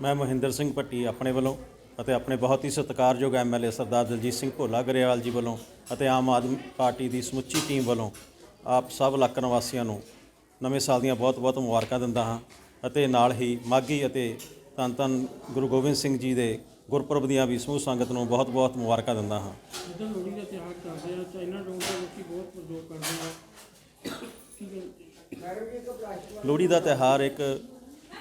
ਮੈਂ ਮਹਿੰਦਰ ਸਿੰਘ ਭੱਟੀ ਆਪਣੇ ਵੱਲੋਂ ਅਤੇ ਆਪਣੇ ਬਹੁਤ ਹੀ ਸਤਿਕਾਰਯੋਗ ਐਮਐਲਏ ਸਰਦਾਰ ਦਲਜੀਤ ਸਿੰਘ ਭੋਲਾ ਗਰੇਵਾਲ ਜੀ ਵੱਲੋਂ ਅਤੇ ਆਮ ਆਦਮੀ ਪਾਰਟੀ ਦੀ ਸਮੁੱਚੀ ਟੀਮ ਵੱਲੋਂ ਆਪ ਸਭ ਇਲਾਕਾ ਨਿਵਾਸੀਆਂ ਨੂੰ ਨਵੇਂ ਸਾਲ ਦੀਆਂ ਬਹੁਤ-ਬਹੁਤ ਮੁਬਾਰਕਾਂ ਦਿੰਦਾ ਹਾਂ ਅਤੇ ਨਾਲ ਹੀ ਮਾਘੀ ਅਤੇ ਧੰਨ ਧੰਨ ਗੁਰੂ ਗੋਬਿੰਦ ਸਿੰਘ ਜੀ ਦੇ ਗੁਰਪੁਰਬ ਦੀਆਂ ਵੀ ਸਮੂਹ ਸੰਗਤ ਨੂੰ ਬਹੁਤ-ਬਹੁਤ ਮੁਬਾਰਕਾਂ ਦਿੰਦਾ ਹਾਂ। ਜਿੱਦਾਂ ਲੋਹੜੀ ਦਾ ਤਿਉਹਾਰ ਕਰਦੇ ਆ ਚਾਈਨਾ ਡੋਰ ਦੇ ਲੋਕੀ ਬਹੁਤ ਪ੍ਰਯੋਗ ਕਰਦੇ ਆ। ਕੀ ਕਹਿੰਦੇ ਲੋਹੜੀ ਦਾ ਤਿਉਹਾਰ ਇੱਕ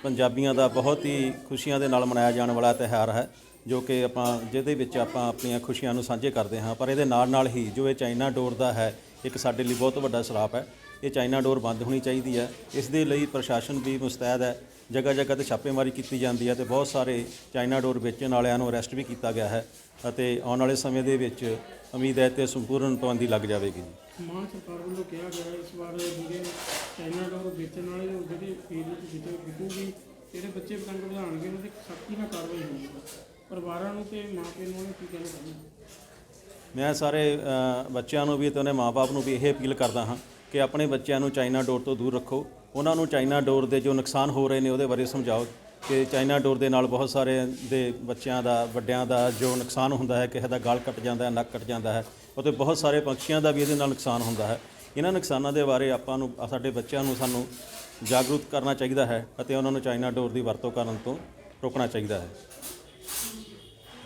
ਪੰਜਾਬੀਆਂ ਦਾ ਬਹੁਤ ਹੀ ਖੁਸ਼ੀਆਂ ਦੇ ਨਾਲ ਮਨਾਇਆ ਜਾਣ ਵਾਲਾ ਤਿਉਹਾਰ ਹੈ, ਜੋ ਕਿ ਆਪਾਂ, ਜਿਹਦੇ ਵਿੱਚ ਆਪਾਂ ਆਪਣੀਆਂ ਖੁਸ਼ੀਆਂ ਨੂੰ ਸਾਂਝੇ ਕਰਦੇ ਹਾਂ। ਪਰ ਇਹਦੇ ਨਾਲ ਨਾਲ ਹੀ ਜੋ ਇਹ ਚਾਈਨਾ ਡੋਰ ਦਾ ਹੈ, ਇੱਕ ਸਾਡੇ ਲਈ ਬਹੁਤ ਵੱਡਾ ਸਰਾਪ ਹੈ। ਇਹ ਚਾਈਨਾ ਡੋਰ ਬੰਦ ਹੋਣੀ ਚਾਹੀਦੀ ਹੈ। ਇਸ ਦੇ ਲਈ ਪ੍ਰਸ਼ਾਸਨ ਵੀ ਮੁਸਤੈਦ ਹੈ। ਜਗ੍ਹਾ ਜਗ੍ਹਾ ਤੇ ਛਾਪੇਮਾਰੀ ਕੀਤੀ ਜਾਂਦੀ ਹੈ ਤੇ ਬਹੁਤ ਸਾਰੇ ਚਾਈਨਾ ਡੋਰ ਵੇਚਣ ਵਾਲਿਆਂ ਨੂੰ ਅਰੈਸਟ ਵੀ ਕੀਤਾ ਗਿਆ ਹੈ। ਅਤੇ ਆਉਣ ਵਾਲੇ ਸਮੇਂ ਦੇ ਵਿੱਚ ਉਮੀਦ ਹੈ ਤੇ ਸੰਪੂਰਨ ਪਾਬੰਦੀ ਲੱਗ ਜਾਵੇਗੀ ਜੀ। ਮਾਨ ਸਰਕਾਰ ਵੱਲੋਂ ਕਿਹਾ ਗਿਆ ਇਸ ਵਾਰ ਜਿਹੜੇ ਚਾਈਨਾ ਡੋਰ ਵੇਚਣ ਵਾਲੇ ਉਹ ਜਿਹੜੇ ਫੀਡ ਵਿੱਚ ਵਿਕ ਵਿਕੂਗੀ ਜਿਹੜੇ ਬੱਚੇ ਪਤੰਗ ਵਧਾਉਣਗੇ ਉਹਨਾਂ ਤੇ ਸਖਤੀ ਨਾਲ ਕਾਰਵਾਈ ਹੋਣੀ ਪਰਿਵਾਰਾਂ ਨੂੰ ਤੇ ਮਾਪਿਆਂ ਨੂੰ ਕੀ ਕਹਿਣਾ ਚਾਹੁੰਦੇ ਮੈਂ ਸਾਰੇ ਅ, ਬੱਚਿਆਂ ਨੂੰ ਵੀ ਤੇ ਉਹਨੇ ਮਾਪੇ ਨੂੰ ਵੀ ਇਹ ਅਪੀਲ ਕਰਦਾ ਹਾਂ ਕਿ ਆਪਣੇ ਬੱਚਿਆਂ ਨੂੰ ਚਾਈਨਾ ਡੋਰ ਤੋਂ ਦੂਰ ਰੱਖੋ। ਉਹਨਾਂ ਨੂੰ ਚਾਈਨਾ ਡੋਰ ਦੇ ਜੋ ਨੁਕਸਾਨ ਹੋ ਰਹੇ ਨੇ ਉਹਦੇ ਬਾਰੇ ਸਮਝਾਓ। ਕਿ ਚਾਈਨਾ ਡੋਰ ਦੇ ਨਾਲ ਬਹੁਤ ਸਾਰੇ ਦੇ ਬੱਚਿਆਂ ਦਾ, ਵੱਡਿਆਂ ਦਾ ਜੋ ਨੁਕਸਾਨ ਹੁੰਦਾ ਹੈ, ਕਿਸੇ ਦਾ ਗਲ ਕੱਟ ਜਾਂਦਾ ਹੈ, ਨੱਕ ਕੱਟ ਜਾਂਦਾ ਹੈ ਅਤੇ ਬਹੁਤ ਸਾਰੇ ਪੰਛੀਆਂ ਦਾ ਵੀ ਇਹਦੇ ਨਾਲ ਨੁਕਸਾਨ ਹੁੰਦਾ ਹੈ। ਇਹਨਾਂ ਨੁਕਸਾਨਾਂ ਦੇ ਬਾਰੇ ਆਪਾਂ ਨੂੰ ਸਾਡੇ ਬੱਚਿਆਂ ਨੂੰ ਸਾਨੂੰ ਜਾਗਰੂਕ ਕਰਨਾ ਚਾਹੀਦਾ ਹੈ ਅਤੇ ਉਹਨਾਂ ਨੂੰ ਚਾਈਨਾ ਡੋਰ ਦੀ ਵਰਤੋਂ ਕਰਨ ਤੋਂ ਰੋਕਣਾ ਚਾਹੀਦਾ ਹੈ।